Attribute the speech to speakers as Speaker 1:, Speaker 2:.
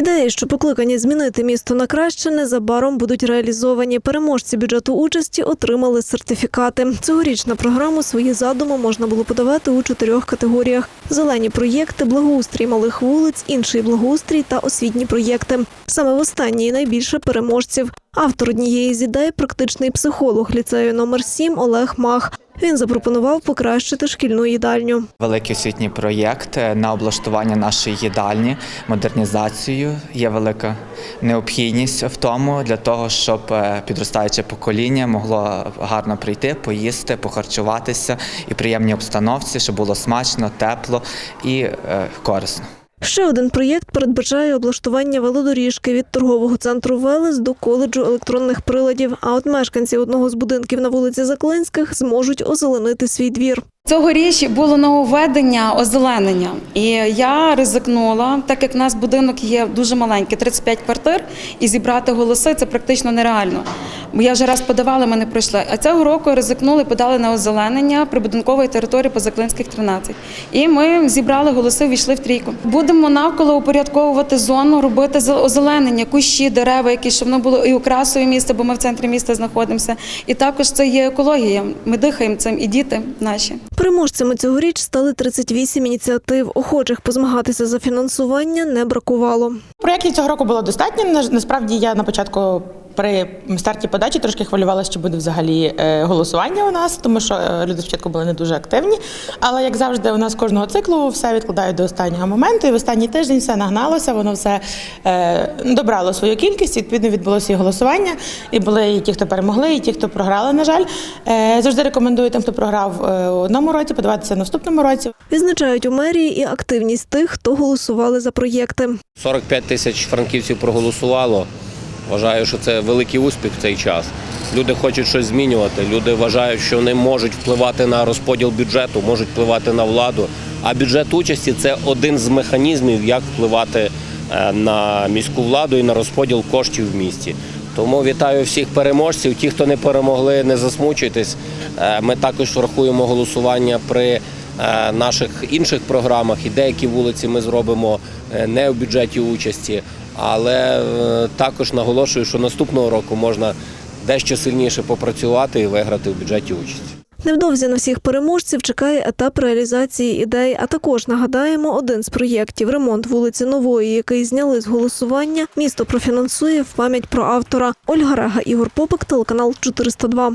Speaker 1: Ідеї, що покликані змінити місто на краще, незабаром будуть реалізовані. Переможці бюджету участі отримали сертифікати. Цьогоріч на програму свої задуми можна було подавати у чотирьох категоріях: зелені проєкти, благоустрій малих вулиць, інший благоустрій та освітні проєкти. Саме в останній найбільше переможців. Автор однієї з ідей практичний психолог ліцею номер 7 Олег Мах. Він запропонував покращити шкільну їдальню.
Speaker 2: Великий освітній проєкт на облаштування нашої їдальні, модернізацію. Є велика необхідність в тому для того, щоб е, підростаюче покоління могло гарно прийти, поїсти, похарчуватися і приємній обстановці, щоб було смачно, тепло і е, корисно.
Speaker 1: Ще один проєкт передбачає облаштування велодоріжки від торгового центру Велес до коледжу електронних приладів. А от мешканці одного з будинків на вулиці Заклинських зможуть озеленити свій двір.
Speaker 3: Цьогоріч було нововведення озеленення, і я ризикнула, так як в нас будинок є дуже маленький, 35 квартир, і зібрати голоси це практично нереально. Бо я вже раз подавала, ми не пройшли. А цього року ризикнули, подали на озеленення прибудинкової території по Заклинських 13. І ми зібрали голоси, війшли в трійку. Будемо навколо упорядковувати зону, робити зе- озеленення, кущі, дерева, які щоб воно було і окрасою міста, бо ми в центрі міста знаходимося. І також це є екологія. Ми дихаємо цим, і діти наші.
Speaker 1: Переможцями цьогоріч стали 38 ініціатив. Охочих позмагатися за фінансування не бракувало.
Speaker 4: Проєктів цього року було достатньо. На- Насправді я на початку при старті подачі трошки хвилювалася, що буде взагалі е, голосування у нас, тому що е, люди спочатку були не дуже активні. Але як завжди, у нас кожного циклу все відкладають до останнього моменту. І в останній тиждень все нагналося, воно все е, добрало свою кількість. Відповідно, відбулося і голосування. І були і ті, хто перемогли, і ті, хто програли. На жаль, завжди рекомендую тим, хто програв у одному році, подаватися в наступному році.
Speaker 1: Відзначають у мерії і активність тих, хто голосували за проєкти.
Speaker 5: 45 тисяч франківців проголосувало. Вважаю, що це великий успіх в цей час. Люди хочуть щось змінювати. Люди вважають, що вони можуть впливати на розподіл бюджету, можуть впливати на владу. А бюджет участі це один з механізмів, як впливати е, на міську владу і на розподіл коштів в місті. Тому вітаю всіх переможців. Ті, хто не перемогли, не засмучуйтесь. Е, Ми також врахуємо голосування при е, наших інших програмах і деякі вулиці ми зробимо не в бюджеті участі, але е, також наголошую, що наступного року можна дещо сильніше попрацювати і виграти в бюджеті участі.
Speaker 1: Невдовзі на всіх переможців чекає етап реалізації ідей. А також нагадаємо, один з проєктів ремонт вулиці Нової, який зняли з голосування. Місто профінансує в пам'ять про автора. Ольга Рега, Ігор Попик, телеканал 402.